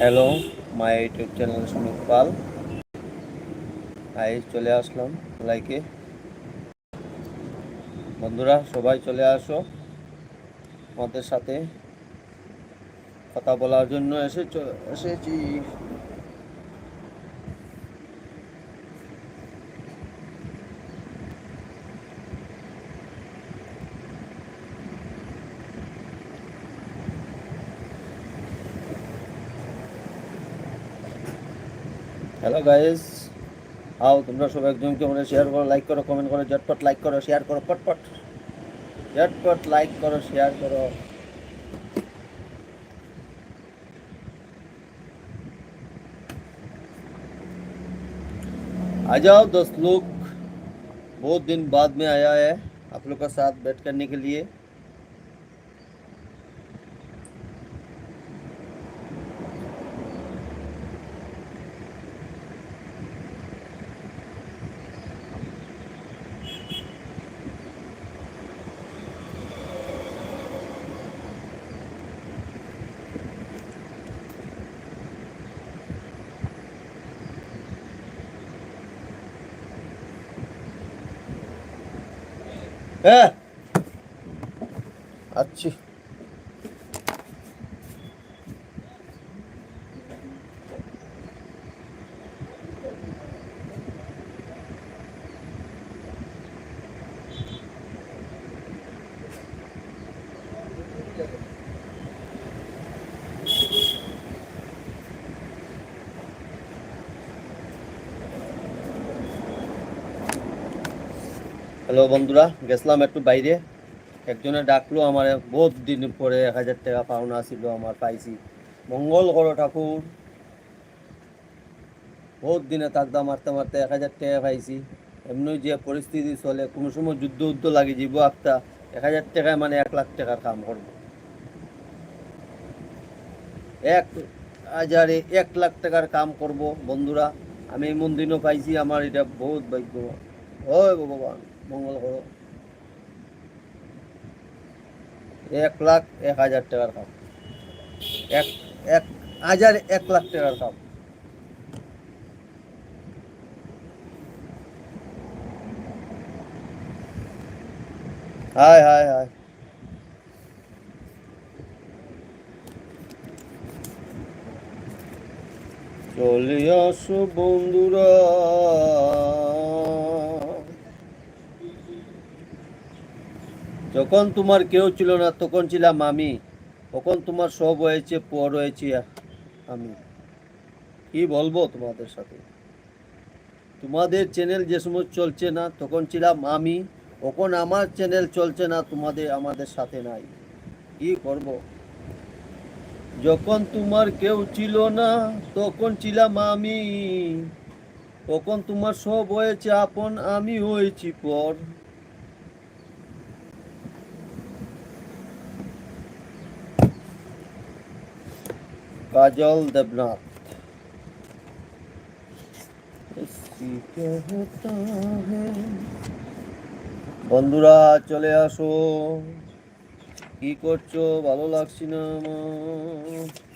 Hello my YouTube channel Sumit Pal I চলে আসলাম লাইকে বন্ধুরা, সবাই চলে আসো। আমাদের সাথে কথা বলার জন্য এসে এসেছি। হ্যালো গাইস আও তোমরা সব একজনকে আমরা শেয়ার করো লাইক করো কমেন্ট করো ঝটপট লাইক করো শেয়ার করো পটপট ঝটপট লাইক করো শেয়ার করো आ जाओ दस लोग बहुत दिन बाद में आया है आप लोग का साथ बैठ करने के लिए হ্যাঁ আচ্ছা হ্যালো বন্ধুরা, গেছিলাম একটু বাইরে। একজনে ডাকলো আমার, বহুত দিন পরে এক হাজার টাকা পাওনা ছিল আমার পাইছি। মঙ্গল করো ঠাকুর। বহুত দিনে তাকদা মারতে মারতে এক হাজার টাকা পাইছি। এমনি যে পরিস্থিতি চলে, কোনো সময় যুদ্ধ উদ্ধ লাগে যাব একটা, এক হাজার টাকায় মানে এক লাখ টাকার কাম করব। এক হাজারে এক লাখ টাকার কাম করব বন্ধুরা। আমি এমন দিনও পাইছি, আমার এটা বহুত ভাগ্য হয় ভগবান। মঙ্গল করো এক লাখ এক হাজার টাকার কাম এক এক হাজার এক লাখ টাকার কাম হায় হায় হায়। চলে আসো বন্ধুরা। যখন তোমার কেউ ছিল না, তখন ছিলাম আমি। তখন তোমার সব হয়েছে, পর হয়েছি আমি। কি বলব তোমাদের সাথে? তোমাদের চ্যানেল যে সময় চলছে না, তখন ছিলাম আমি। তখন আমার চ্যানেল চলছে না, তোমাদের, আমাদের সাথে নাই। কি করব? যখন তোমার কেউ ছিল না, তখন ছিলাম আমি। তখন তোমার সব হয়েছে, আপন আমি হয়েছি পর। কাজল দেবনাথ। বন্ধুরা চলে আসো। কি করছ? ভালো লাগছি না আমার?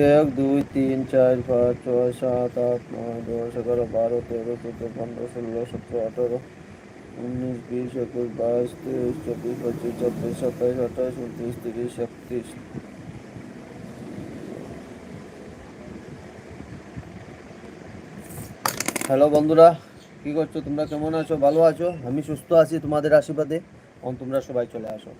এক, দুই, তিন, চার, পাঁচ, ছয়, সাত, আট, নয়, দশ, এগারো, বারো, তেরো, চোদ্দ, পনেরো, ষোলো, সতেরো, আঠারো, উনিশ, বিশ, একুশ, বাইশ, তেইশ, চব্বিশ, পঁচিশ, ছাব্বিশ, সাতাইশ আঠাশ উনত্রিশ, তিরিশ, একত্রিশ। হ্যালো বন্ধুরা, কি করছ? তোমরা কেমন আছো? ভালো আছো? আমি সুস্থ আছি তোমাদের আশীর্বাদে। তোমরা সবাই চলে আসো।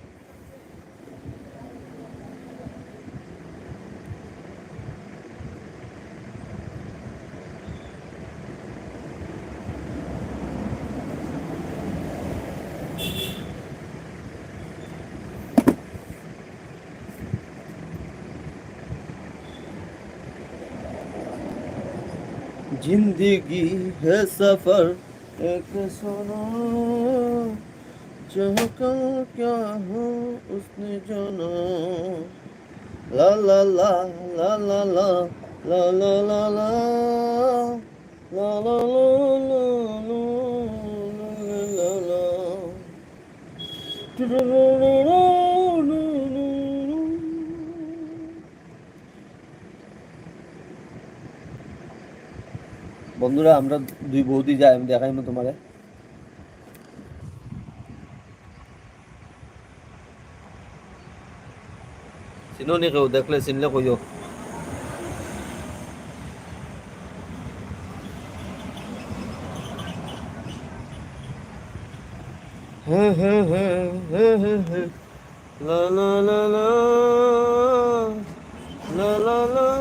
जिंदगी है सफर एक सुनो जहाँ का क्या हो उसने जाना La la la la la la la la la la la la la la বন্ধুরা, আমরা দুই বৌদি যাই, আমি দেখাই না তোমারে। চিনো নি কেউ? দেখলে চিনলে কইও। হ্যাঁ হ্যাঁ হ্যাঁ হ্যাঁ হ্যাঁ হ্যাঁ লা লা লা লা লা লা লা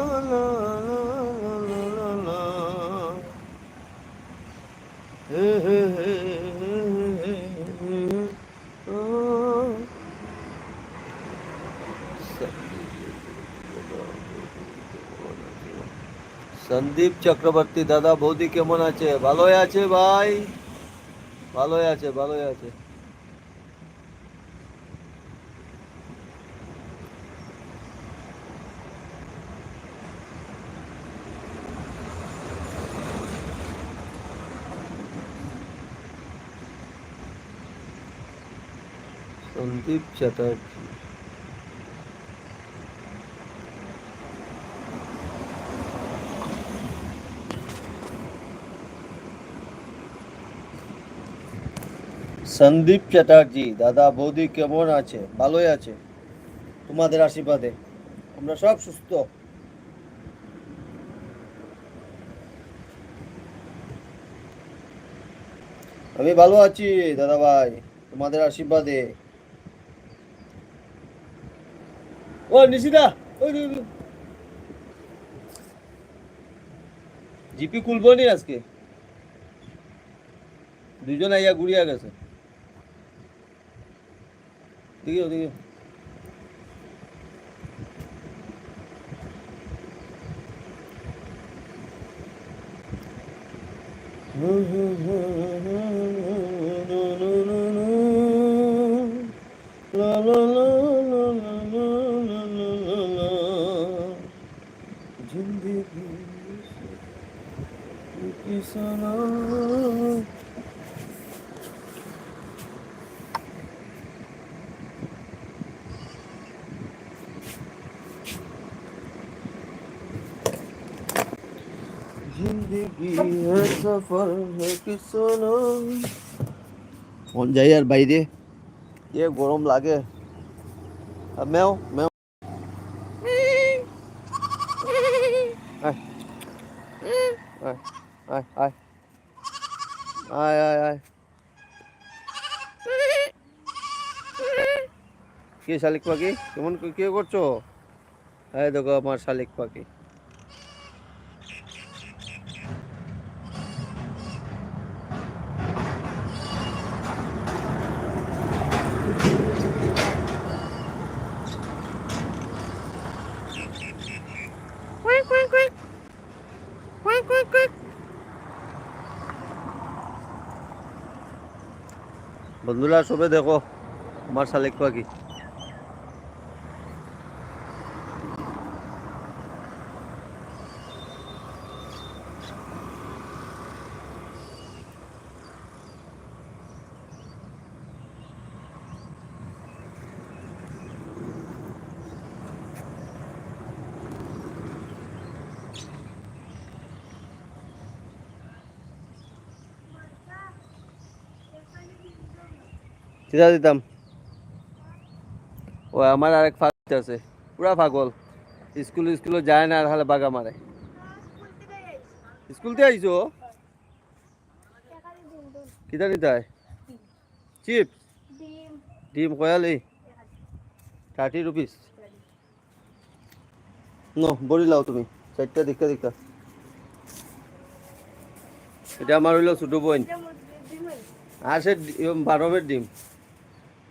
হে হে হে হে হে হে ও সন্দীপ চক্রবর্তী, দাদা বৌদি কেমন আছে? ভালোই আছে ভাই? ভালোই আছে ভালোই আছে। সন্দীপ চ্যাটার্জি। সন্দীপ চ্যাটার্জি, দাদা বৌদি কেমন আছে? ভালোই আছে। তোমাদের আশীর্বাদে। আমরা সব সুস্থ। আমি ভালো আছি, দাদা ভাই। তোমাদের আশীর্বাদে। ও, নিশিদা। জিপি খুলবো আজকে? দুজন আইয়া ঘুরিয়া গেছে। দিকে ওদিকে হুম হুম হুম হুম হুম জিন্দিগি সফর কি সোনো যাই আর বাইরে এ গরম লাগে মেও মেও আয় আয় আয় আয় আয় আয় আয় কে শালিক পাখি কেমন কে করছ এই দেখো আমার শালিক পাখি বন্ধুরা সবে দেখো আমার শালিক পাখি চিতা দিতাম। ও, আমার আরেক ফাগল আছে। পুরা পাগল। স্কুল স্কুল যায় না আর হালে বাগা মারে। স্কুল থেকে আইছো? কিতা নিতাই চিপস? ডিম। কয়ালি থার্টি রুপিস ন, বড়ি লাও তুমি। চারটা দেখা দেখা এটা আমার হইল ছোট বোন আর সে বারবের ডিম।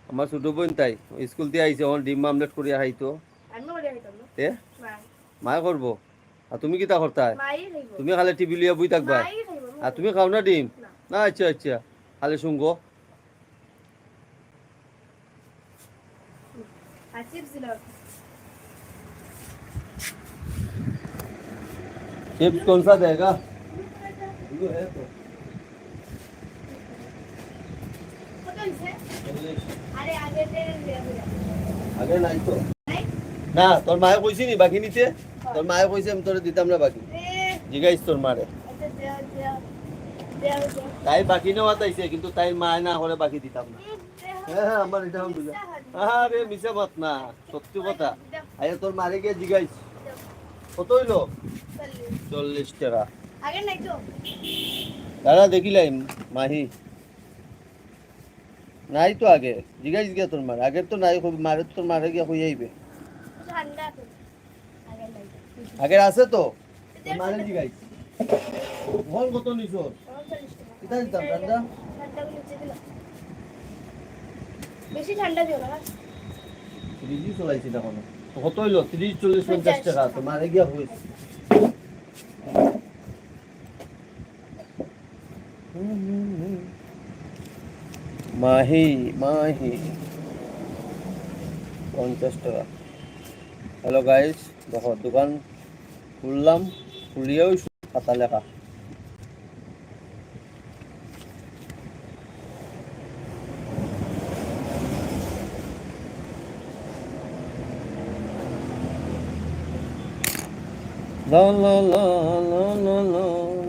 আমার ছোট বোন তাই স্কুল দিয়ে আইছে আমার ডিম আমলেট করিয়া খাইতো। তে? মায়ে করব? আর তুমি কিতা করতাই তুমি খালে টিভি লিয়া বই থাকবা? আর তুমি খাও না ডিম? না। আচ্ছা আচ্ছা। খালে শুঙ্গ चिप्स कौन सा देगा আগে নাই তো। না তোর মায়ে কইছি নি বাকি নিতে তোর মায়ে কইছে আমি তোরে দিতাম না বাকি। জিগাইছ তোর মারে। আচ্ছা তাই বাকি নেওয়া তাইছে কিন্তু তাই মায় না হলে বাকি দিতাম না। হ্যাঁ হ্যাঁ আমার এটা হল বুঝা আরে মত না সত্যি কথা। আরে তোর মারে গিয়ে জিগাইছ। কত হইল চল্লিশ টাকা। দাদা দেখিলাই মাহি। নাই তো আগে। জিগাইছ গিয়া তোর মার আগের তো নাই মারে তোর মারে গিয়া কই আইবে আগে আগের আছে তো? মারে জিগাইছ। ফোন কত নিছ কিতা দিতাম ঠান্ডা বেশি ঠান্ডা দিও না। ফ্রিজই চলাইছি না কোনো তো কত হইল তিরিশ চল্লিশ পঞ্চাশ টাকা তো মারে গিয়া হয়েছে মাহি মাহি। পঞ্চাশ টাকা। হ্যালো গাইজ দেখো, দোকান খুললাম, খুলিয়েও খাতা লেখা। La la la la la la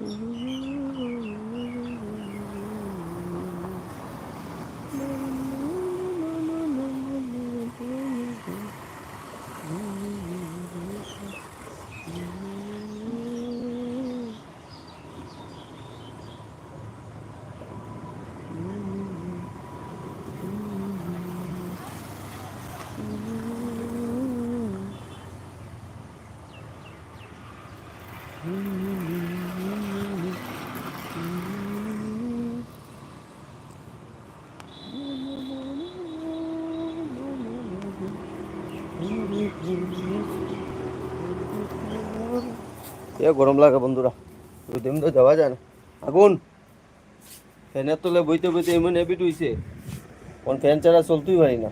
Mm-hmm. এ গরম লাগে বন্ধুরা। দুই দিন তো যাওয়া যায় না। আগুন! ফ্যানের তলে বইতে বইতে এমন হ্যাবিট হইছে। কোন ফ্যান ছাড়া চলতেই পারি না।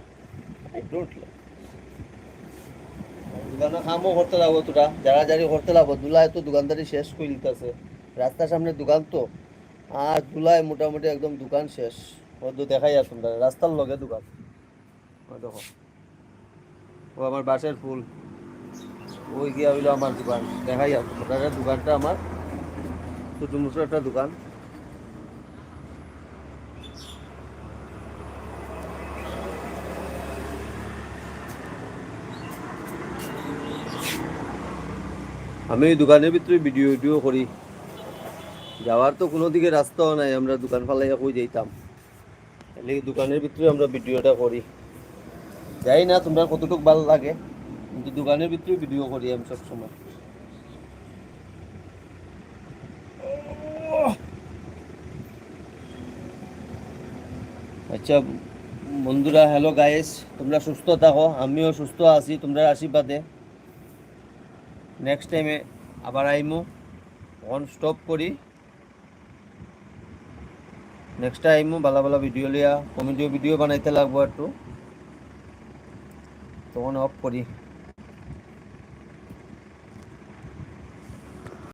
দোকানে কামও করতে লাগবো তোরা। যারা যারি করতে লাগবো দুলায় তো দোকানদারি শেষ করে দিতেছে। রাস্তার সামনে দোকান তো। আর দুলায় মোটামুটি একদম দোকান শেষ। ও তো দেখাই আর তোমরা। রাস্তার লগে দোকান। ও দেখো। ও আমার বাসের ফুল। ওই গিয়া হইল আমার দোকান। দেখাই তোমরা দোকানটা আমার ছোটো মোটো একটা দোকান। আমি দোকানের ভিতরে ভিডিও ভিডিও করি। যাওয়ার তো কোনো দিকে রাস্তাও নাই, আমরা দোকান ফালাইয়া কই যাইতাম। এলে দোকানের ভিতরে আমরা ভিডিওটা করি। যাই না, তোমরা কতটুকু ভালো লাগে। কিন্তু দোকানের ভিতরে ভিডিও করি আমি সব সময় আচ্ছা বন্ধুরা হ্যালো গাইস তোমরা সুস্থ থাকো আমিও সুস্থ আছি তোমরা আশীর্বাদে। নেক্সট টাইমে আবার আইমো অন স্টপ করি। নেক্সট টাইমও ভালো ভালো ভিডিও লিয়া কমেডিও ভিডিও বানাইতে লাগবো একটু। তখন অফ করি।